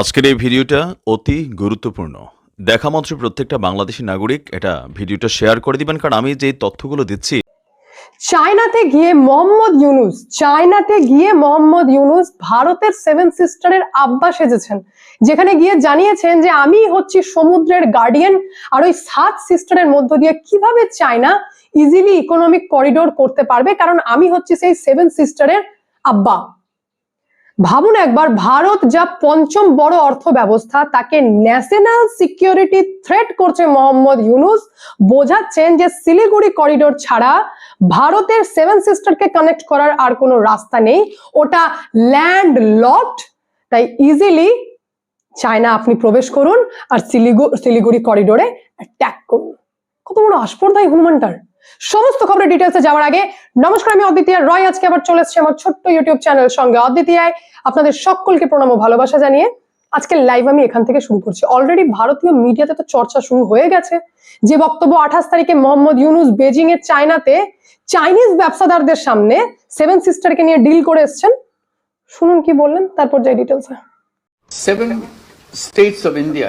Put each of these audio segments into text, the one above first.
আজকের এই ভিডিওটা অতি গুরুত্বপূর্ণ। দেখা মাত্র প্রত্যেকটা বাংলাদেশি নাগরিক এটা ভিডিওটা শেয়ার করে দিবেন, কারণ আমি যে তথ্যগুলো দিচ্ছি চায়নাতে গিয়ে মোহাম্মদ ইউনুস, চায়নাতে গিয়ে মোহাম্মদ ইউনুস ভারতের সেভেন সিস্টারের আব্বা সেজেছেন, যেখানে গিয়ে জানিয়েছেন যে আমি হচ্ছি সমুদ্রের গার্ডিয়ান আর ওই সাত সিস্টারের মধ্য দিয়ে কীভাবে চায়না ইজিলি ইকোনমিক করিডোর করতে পারবে, কারণ আমি হচ্ছি সেই সেভেন সিস্টারের আব্বা। ভাবুন একবার, ভারত যা পঞ্চম বড় অর্থ ব্যবস্থা তাকে ন্যাশনাল সিকিউরিটি থ্রেট করছে মোহাম্মদ ইউনুস। বোঝাচ্ছেন যে শিলিগুড়ি করিডোর ছাড়া ভারতের সেভেন সিস্টারকে কানেক্ট করার আর কোনো রাস্তা নেই। ওটা ল্যান্ড লট তাই ইজিলি চায়না আপনি প্রবেশ করুন আর শিলিগু, শিলিগুড়ি করিডোরে অ্যাটাক করুন। কত বড় আস্পর্ধাই হনুমানটার। সমস্ত খবরের ডিটেলসে যাওয়ার আগে নমস্কার আমি অদ্বিতীয়। রয় আজকে আবার চলে এসেছি আমার ছোট্ট ইউটিউব চ্যানেল সঙ্গে। অদ্বিতীয়ায় আপনাদের সকলকে প্রণাম ও ভালোবাসা জানিয়ে আজকে লাইভ আমি এখান থেকে শুরু করছি। অলরেডি ভারতীয় মিডিয়াতে তো চর্চা শুরু হয়ে গেছে। যে বক্তব্য আঠাশ তারিখে মোহাম্মদ ইউনুস বেজিং এর চায়নাতে চাইনিজ ব্যবসাদারদের সামনে সেভেন সিস্টারকে নিয়ে ডিল করে এসছেন। শুনুন কি বললেন তারপর যাই ডিটেলসে seven states of India,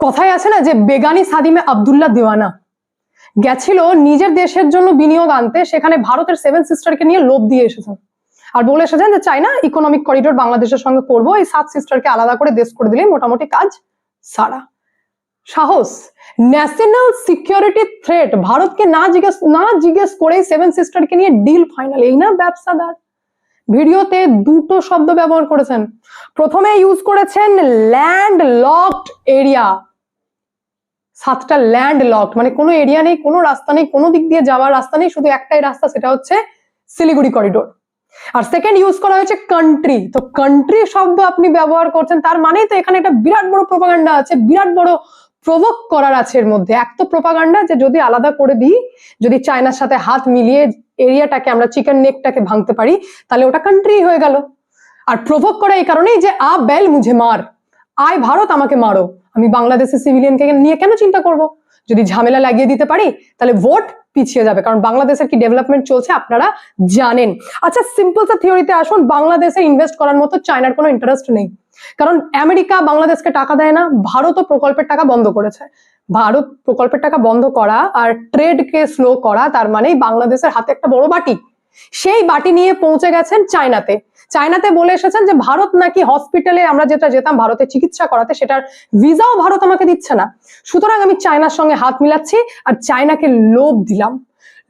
কথায় আছে না যে, বেগানি সাদিমে আব্দুল্লাহ দিওয়ানা। গেছিল নিজের দেশের জন্য বিনিয়োগ আনতে, সেখানে ভারতের সেভেন সিস্টারকে নিয়ে লোভ দিয়ে এসেছেন আর বলে এসেছেন যে চাইনা ইকোনমিক করিডোর বাংলাদেশের সঙ্গে করব, এই সাত সিস্টারকে আলাদা করে দেশ করে দিলে মোটামুটি কাজ সারা। সাহস ন্যাশনাল সিকিউরিটি থ্রেট ভারতকে না জিজ্ঞেস না জিজ্ঞেস করে সেভেন সিস্টারকে নিয়ে ডিল ফাইনাল এই না ব্যবসাদার। ভিডিওতে দুটো শব্দ ব্যবহার করেছেন। প্রথমে ইউজ করেছেন ল্যান্ড লকড এরিয়া সাতটা ল্যান্ড লকড মানে কোনো এরিয়া নেই, কোনো রাস্তা নেই, কোনো দিক দিয়ে যাওয়ার রাস্তা নেই, শুধু একটাই রাস্তা, সেটা হচ্ছে শিলিগুড়ি করিডোর আর সেকেন্ড ইউজ করা হয়েছে কান্ট্রি তো কান্ট্রি শব্দ আপনি ব্যবহার করছেন, তার মানেই তো এখানে একটা বিরাট বড় প্রোপাগান্ডা আছে, বিরাট বড় প্রভোক করার আছে এর মধ্যে। এক তো প্রোপাগান্ডা যে যদি আলাদা করে দিই, যদি চায়নার সাথে হাত মিলিয়ে এরিয়াটাকে আমরা চিকেন নেকটাকে ভাঙতে পারি, তাহলে ওটা কান্ট্রি হয়ে গেল। আর প্রভোগ করা এই কারণেই যে আ, বেল, মুঝে মার। আয়, ভারত, আমাকে মারো। আমি বাংলাদেশের সিভিলিয়ানকে নিয়ে কেন চিন্তা করব? যদি ঝামেলা লাগিয়ে দিতে পারি, তাহলে ভোট পিছিয়ে যাবে। কারণ বাংলাদেশের কি ডেভেলপমেন্ট চলছে আপনারা জানেন। আচ্ছা সিম্পল থিওরিতে আসুন, বাংলাদেশে ইনভেস্ট করার মতো চায়নার কোনো ইন্টারেস্ট নেই। কারণ আমেরিকা বাংলাদেশকে টাকা দেয় না ভারতও প্রকল্পের টাকা বন্ধ করেছে। ভারত প্রকল্পের টাকা বন্ধ করা আর ট্রেডকে স্লো করা, তার মানেই বাংলাদেশের হাতে একটা বড় বাটি। সেই বাটি নিয়ে পৌঁছে গেছেন চায়নাতে। চায়নাতে বলে এসেছেন যে, ভারত নাকি হসপিটালে আমরা যেটা যেতাম ভারতে চিকিৎসা করাতে, সেটার ভিসাও ভারত আমাকে দিচ্ছে না। সুতরাং আমি চায়নার সঙ্গে হাত মিলাচ্ছি আর চায়নাকে লোভ দিলাম।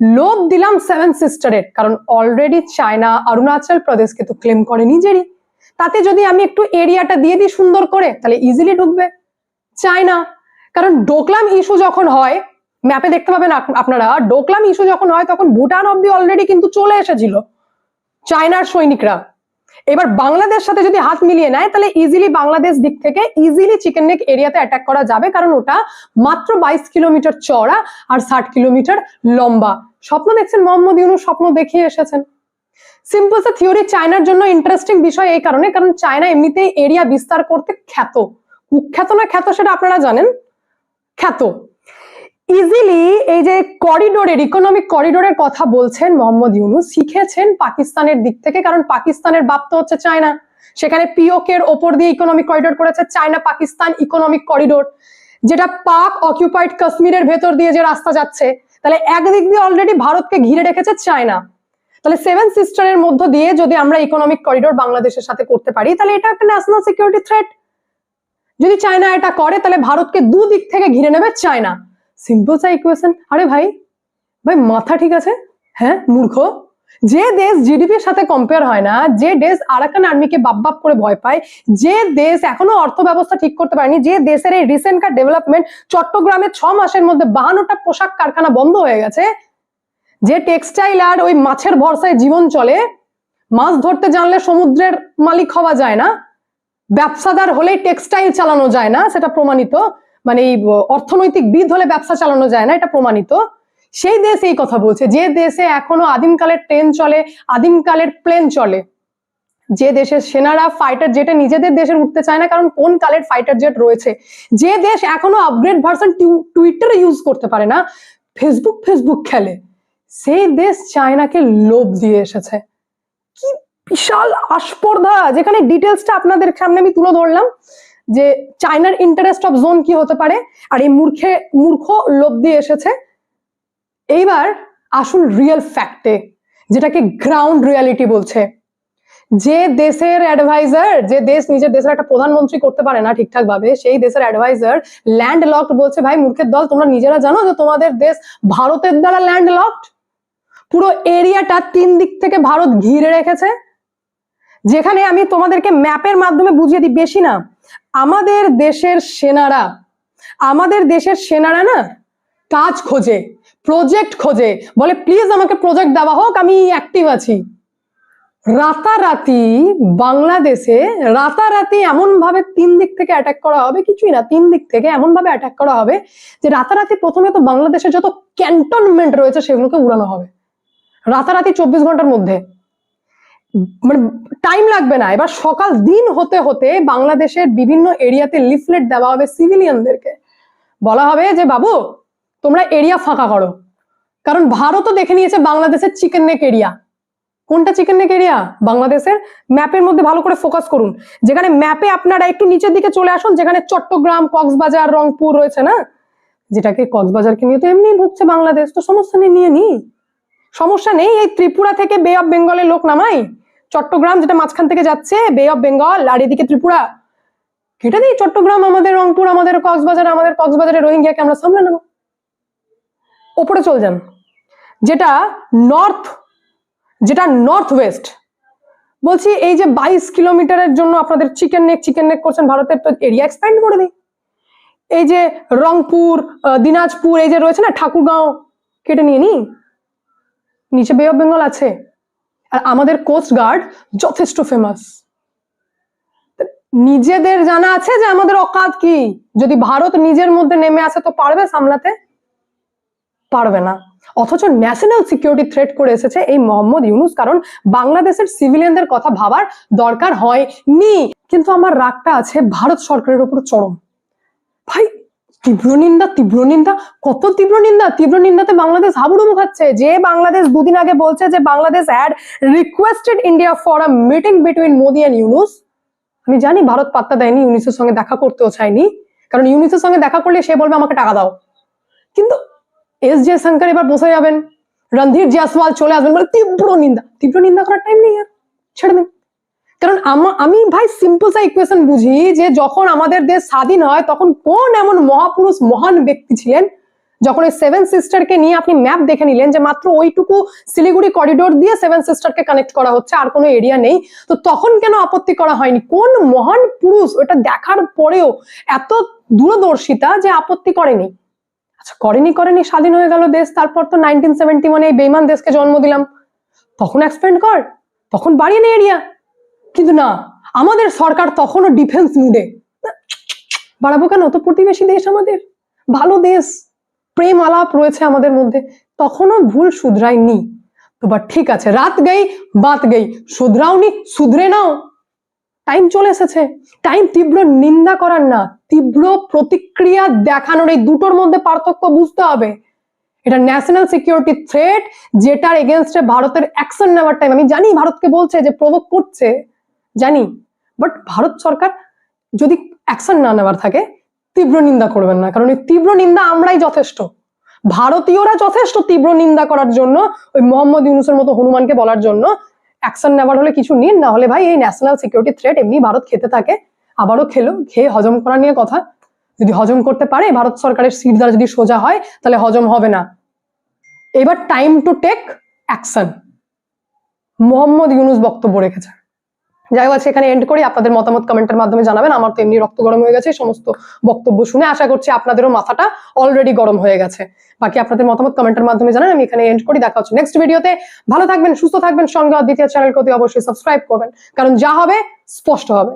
লোভ দিলাম সেভেন সিস্টারের, কারণ অলরেডি চায়না, অরুণাচল প্রদেশকে তো ক্লেম করে নিজেরই। তাতে যদি আমি একটু এরিয়াটা দিয়ে দিই সুন্দর করে, তাহলে ইজিলি ঢুকবে। চায়না, কারণ ডোকলাম ইস্যু যখন হয় ম্যাপে দেখতে পাবেন আপনারা। ডোকলাম ইস্যু যখন হয়, তখন ভুটান অব্দি অলরেডি কিন্তু চলে এসেছিল, চায়নার সৈনিকরা। এবার বাংলাদেশ সাথে যদি হাত মিলিয়ে নেয়, তাহলে ইজিলি বাংলাদেশ দিক থেকে ইজিলি চিকেন নেক এরিয়াতে অ্যাটাক করা যাবে, কারণ ওটা মাত্র বাইশ কিলোমিটার চড়া আর ষাট কিলোমিটার লম্বা। স্বপ্ন দেখছেন মোহাম্মদ ইউনুস, স্বপ্ন দেখিয়ে এসেছেন। সিম্পল সা থিওরি চায়নার জন্য ইন্টারেস্টিং বিষয় এই কারণে, কারণ চায়না এমনিতেই এরিয়া বিস্তার করতে খ্যাত। কুখ্যাত না খ্যাত সেটা আপনারা জানেন? খ্যাত। ইজিলি এই যে করিডোরের ইকোনমিক করিডোরের কথা বলছেন মোহাম্মদ ইউনুস, শিখেছেন পাকিস্তানের দিক থেকে, কারণ পাকিস্তানের বাপ তো হচ্ছে চায়না। সেখানে পিওক এর ওপর দিয়ে ইকোনমিক করিডোর করেছে চায়না পাকিস্তান ইকোনমিক করিডোর যেটা পাক অকিউপাইড কাশ্মীরের ভেতর দিয়ে যে রাস্তা যাচ্ছে, তাহলে একদিক দিয়ে অলরেডি ভারতকে ঘিরে রেখেছে চায়না। তাহলে সেভেন সিস্টারের মধ্য দিয়ে যদি আমরা ইকোনমিক করিডোর বাংলাদেশের সাথে করতে পারি, তাহলে এটা একটা ন্যাশনাল সিকিউরিটি থ্রেট যদি চায়না এটা করে, তাহলে ভারতকে দুদিক থেকে ঘিরে নেবে চায়না। সিম্পল সা ইকুয়েশন আরে ভাই ভাই, মাথা ঠিক আছে? হ্যাঁ মূর্খ। যে দেশ জিডিপি জিডিপির সাথে কম্পেয়ার হয় না, যে দেশ আরাকান আর্মিকে বাপ বাপ করে ভয় পায়, যে দেশ এখনও অর্থ ব্যবস্থা ঠিক করতে পারেনি, যে দেশের এই রিসেন্টকার ডেভেলপমেন্ট চট্টগ্রামে ছ মাসের মধ্যে বাহান্নটা পোশাক কারখানা বন্ধ হয়ে গেছে, যে টেক্সটাইল আর ওই মাছের ভরসায় জীবন চলে, মাছ ধরতে জানলে সমুদ্রের মালিক হওয়া যায় না, ব্যবসাদার হলেই টেক্সটাইল চালানো যায় না, সেটা প্রমাণিত। মানে এই অর্থনৈতিক বিদ হলে ব্যবসা চালানো যায় না, এটা প্রমাণিত। সেই দেশ এই কথা বলছে, যে দেশে এখনও আদিমকালের ট্রেন চলে, আদিমকালের প্লেন চলে। যে দেশের সেনারা ফাইটার জেটে নিজেদের দেশের উঠতে চায় না, কারণ কোন কালের ফাইটার জেট রয়েছে? যে দেশ এখনও আপগ্রেড ভার্সন টুইটার ইউজ করতে পারে না ফেসবুক ফেসবুক খেলে। সেই দেশ চায়নাকে লোভ দিয়ে এসেছে। কি বিশাল আস্পর্ধা! যেখানে ডিটেলসটা আপনাদের সামনে আমি তুলে ধরলাম। যে চায়নার ইন্টারেস্ট অফ জোন কি হতে পারে? আর এই মূর্খে, মূর্খ লোভ দিয়ে এসেছে। এইবার আসুন রিয়েল ফ্যাক্টে যেটাকে গ্রাউন্ড রিয়ালিটি বলছে। যে দেশের অ্যাডভাইজার যে দেশ নিজের দেশের একটা প্রধানমন্ত্রী করতে পারে না ঠিকঠাক ভাবে সেই দেশের অ্যাডভাইজার ল্যান্ড লকড বলছে, ভাই, মূর্খের দল, তোমরা নিজেরা জানো যে তোমাদের দেশ ভারতের দ্বারা ল্যান্ড লকড পুরো এরিয়াটা তিন দিক থেকে ভারত ঘিরে রেখেছে। যেখানে আমি তোমাদেরকে ম্যাপের মাধ্যমে বুঝিয়ে দিই, বেশি না। আমাদের দেশের সেনারা, আমাদের দেশের সেনারা না কাজ খোঁজে প্রজেক্ট খোঁজে, বলে প্লিজ আমাকে প্রজেক্ট দেওয়া হোক, আমি অ্যাক্টিভ আছি। রাতারাতি বাংলাদেশে, রাতারাতি এমন ভাবে তিন দিক থেকে অ্যাটাক করা হবে, কিছুই না, তিন দিক থেকে এমন ভাবে অ্যাটাক করা হবে যে রাতারাতি প্রথমে তো বাংলাদেশের যত ক্যান্টনমেন্ট রয়েছে সেগুলোকে উড়ানো হবে। রাতারাতি চব্বিশ ঘণ্টার মধ্যে। মানে টাইম লাগবে না। এবার সকাল দিন হতে হতে বাংলাদেশের বিভিন্ন এরিয়াতে লিফলেট দেওয়া হবে সিভিলিয়ানদেরকে বলা হবে যে, বাবু, তোমরা এরিয়া ফাঁকা করো। কারণ ভারতও দেখে নিয়েছে বাংলাদেশের চিকেন নেক এরিয়া কোনটা চিকেন নেক এরিয়া বাংলাদেশের ম্যাপের মধ্যে ভালো করে ফোকাস করুন। যেখানে ম্যাপে আপনারা একটু নিচের দিকে চলে আসুন, যেখানে চট্টগ্রাম, কক্সবাজার, রংপুর রয়েছে না? যেটাকে কক্সবাজারকে নিয়ে তো এমনি ভুগছে বাংলাদেশ, তো সমস্যা নেই নিয়ে নি। সমস্যা নেই, এই ত্রিপুরা থেকে বে অফ বেঙ্গলের লোক নামাই। চট্টগ্রাম যেটা মাঝখান থেকে যাচ্ছে বে অফ বেঙ্গল আর এদিকে ত্রিপুরা। কেটে দিই, চট্টগ্রাম আমাদের, রংপুর আমাদের, কক্সবাজার আমাদের, কক্সবাজারের রোহিঙ্গাকে আমরা সামলে নেব। ওপরে চল যান। যেটা নর্থ যেটা নর্থ ওয়েস্ট বলছি, এই যে বাইশ কিলোমিটারের জন্য আপনাদের চিকেন নেক চিকেন নেক করছেন ভারতের, তো এরিয়া এক্সপ্যান্ড করে দিই। এই যে রংপুর দিনাজপুর, এই যে রয়েছে না, ঠাকুরগাঁও, কেটে নিয়ে নি নিচে বে অফ বেঙ্গল আছে। আর আমাদের কোস্ট গার্ড যথেষ্ট ফেমাস নিজেদের জানা আছে যে আমাদের অকাত কি? যদি ভারত নিজের মধ্যে নেমে আসে তো পারবে সামলাতে? পারবে না। অথচ ন্যাশনাল সিকিউরিটি থ্রেট করে এসেছে এই মোহাম্মদ ইউনুস, কারণ বাংলাদেশের সিভিলিয়ানদের কথা ভাবার দরকার হয়নি। কিন্তু আমার রাগটা আছে ভারত সরকারের উপর চরম। ভাই তীব্র নিন্দা তীব্র নিন্দা? কত তীব্র নিন্দা? তীব্র নিন্দাতে বাংলাদেশ হাবুডুবু খাচ্ছে। যে বাংলাদেশ দুদিন আগে বলছে যে Bangladesh had requested India for a meeting between Modi and Yunus আমি জানি ভারত পাত্তা দেয়নি ইউনিসের সঙ্গে দেখা করতেও চায়নি। কারণ ইউনিসের সঙ্গে দেখা করলে সে বলবে, আমাকে টাকা দাও। কিন্তু এস জে শঙ্কর এবার বসে যাবেন। রণধীর জয়সওয়াল চলে আসবেন বলে তীব্র নিন্দা। তীব্র নিন্দা করার টাইম নেই আর। ছেড়ে দিন। কারণ আমা- ভাই সিম্পল সা ইকুয়েশন বুঝি যে যখন আমাদের দেশ স্বাধীন হয়, তখন কোন এমন মহাপুরুষ মহান ব্যক্তি ছিলেন? যখন এই সেভেন সিস্টারকে নিয়ে আপনি ম্যাপ দেখে নিলেন যে মাত্র ওইটুকু শিলিগুড়ি করিডোর দিয়ে সেভেন সিস্টারকে কানেক্ট করা হচ্ছে, আর কোনো এরিয়া নেই, তো তখন কেন আপত্তি করা হয়নি? কোন মহান পুরুষ ওটা দেখার পরেও এত দূরদর্শিতা যে আপত্তি করেনি? আচ্ছা করেনি করেনি, স্বাধীন হয়ে গেল দেশ, তারপর তো নাইনটিন সেভেন্টি ওয়ানে এই বেইমান দেশকে জন্ম দিলাম। তখন এক্সপেন্ড কর, তখন বাড়িয়ে নে এরিয়া কিন্তু না, আমাদের সরকার তখনও ডিফেন্স মুডে বাড়াবো কেন? তো প্রতিবেশী দেশ আমাদের। ভালো দেশ প্রেম আলাপ রয়েছে আমাদের মধ্যে, তখনও ভুল শুধরায়নি। তো বা ঠিক আছে, রাত গই বাত গই, শুধরাওনি, শুধরে নাও। টাইম চলে এসেছে। টাইম তীব্র নিন্দা করার না, তীব্র প্রতিক্রিয়া দেখানোর এই দুটোর মধ্যে পার্থক্য বুঝতে হবে। এটা ন্যাশনাল সিকিউরিটি থ্রেট যেটার এগেনস্টে ভারতের অ্যাকশন নেওয়ার টাইম আমি জানি ভারতকে বলছে যে প্রভোগ করছে। জানি বাট ভারত সরকার যদি অ্যাকশন না নেওয়ার থাকে, তীব্র নিন্দা করবেন না, কারণ এই তীব্র নিন্দা আমরাই যথেষ্ট। ভারতীয়রা যথেষ্ট তীব্র নিন্দা করার জন্য, ওই মোহাম্মদ ইউনুসের মতো হনুমানকে বলার জন্য অ্যাকশন নেওয়ার হলে কিছু নিন, না হলে ভাই এই ন্যাশনাল সিকিউরিটি থ্রেট এমনি ভারত খেতে থাকে, আবারও খেলো, খেয়ে হজম করা নিয়ে কথা। যদি হজম করতে পারে, ভারত সরকারের সিট দ্বারা যদি সোজা হয়, তাহলে হজম হবে না। এবার time to take action Mohammad Yunus বক্তব্য রেখেছে যাই হোক এখানে এন্ড করি। আপনাদের মতামত কমেন্টের মাধ্যমে জানাবেন। আমার তো এমনি রক্ত গরম হয়ে গেছে, সমস্ত বক্তব্য শুনে আশা করছি আপনাদেরও মাথাটা অলরেডি গরম হয়ে গেছে। বাকি আপনাদের মতামত কমেন্টের মাধ্যমে জানান, আমি এখানে এন্ড করি। দেখা হচ্ছে নেক্সট ভিডিওতে ভালো থাকবেন, সুস্থ থাকবেন, সঙ্গে দ্বিতীয় চ্যানেলকে অতি অবশ্যই সাবস্ক্রাইব করবেন। কারণ যা হবে, স্পষ্ট হবে।